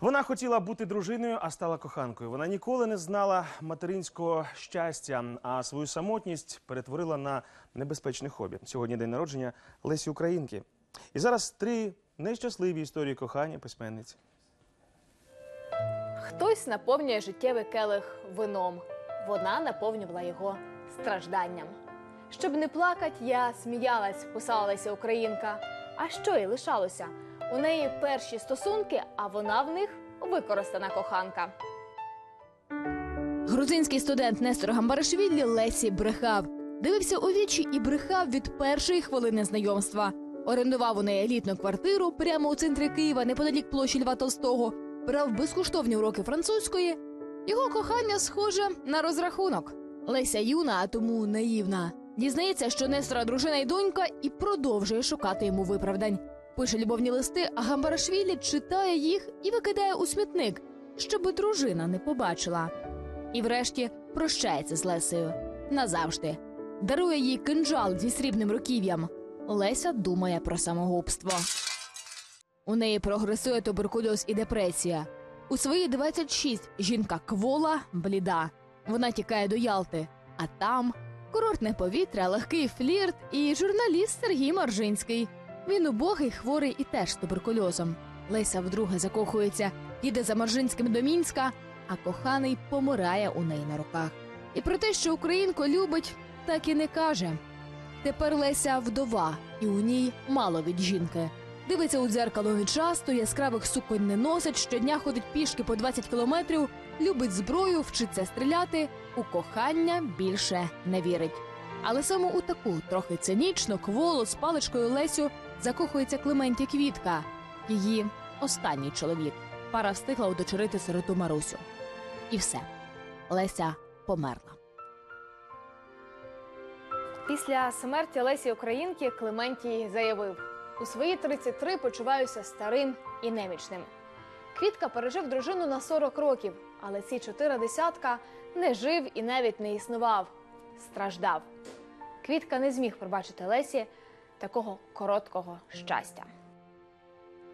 Вона хотіла бути дружиною, а стала коханкою. Вона ніколи не знала материнського щастя, а свою самотність перетворила на небезпечне хобі. Сьогодні день народження Лесі Українки. І зараз три нещасливі історії кохання письменниці. Хтось наповнює життєвий келих вином. Вона наповнювала його стражданням. Щоб не плакать, я сміялась, писала Леся Українка. А що їй лишалося? У неї перші стосунки, а вона в них використана коханка. Грузинський студент Нестор Гамбарашвілі Лесі брехав. Дивився у вічі і брехав від першої хвилини знайомства. Орендував у неї елітну квартиру прямо у центрі Києва, неподалік площі Льва Толстого. Брав безкоштовні уроки французької. Його кохання схоже на розрахунок. Леся юна, а тому наївна. Дізнається, що Нестора дружина й донька, і продовжує шукати йому виправдань. Пише любовні листи, а Гамбарашвілі читає їх і викидає у смітник, щоби дружина не побачила. І врешті прощається з Лесею назавжди. Дарує їй кинджал зі срібним руків'ям. Леся думає про самогубство. У неї прогресує туберкульоз і депресія. У свої 26 жінка квола, бліда. Вона тікає до Ялти, а там курортне повітря, легкий флірт і журналіст Сергій Маржинський. Він убогий, хворий і теж туберкульозом. Леся вдруге закохується, їде за Маржинським до Мінська, а коханий помирає у неї на руках. І про те, що українку любить, так і не каже. Тепер Леся вдова, і у ній мало від жінки. Дивиться у дзеркало нечасто, яскравих суконь не носить, щодня ходить пішки по 20 кілометрів, любить зброю, вчиться стріляти, у кохання більше не вірить. Але саме у таку трохи цинічну кволу з паличкою Лесю закохується Клементі Квітка, її останній чоловік. Пара встигла удочерити сироту Марусю. І все. Леся померла. Після смерті Лесі Українки Клементій заявив: у свої 33 почуваюся старим і немічним. Квітка пережив дружину на 40 років, але ці чотири десятка не жив і навіть не існував, страждав. Квітка не зміг пробачити Лесі такого короткого щастя.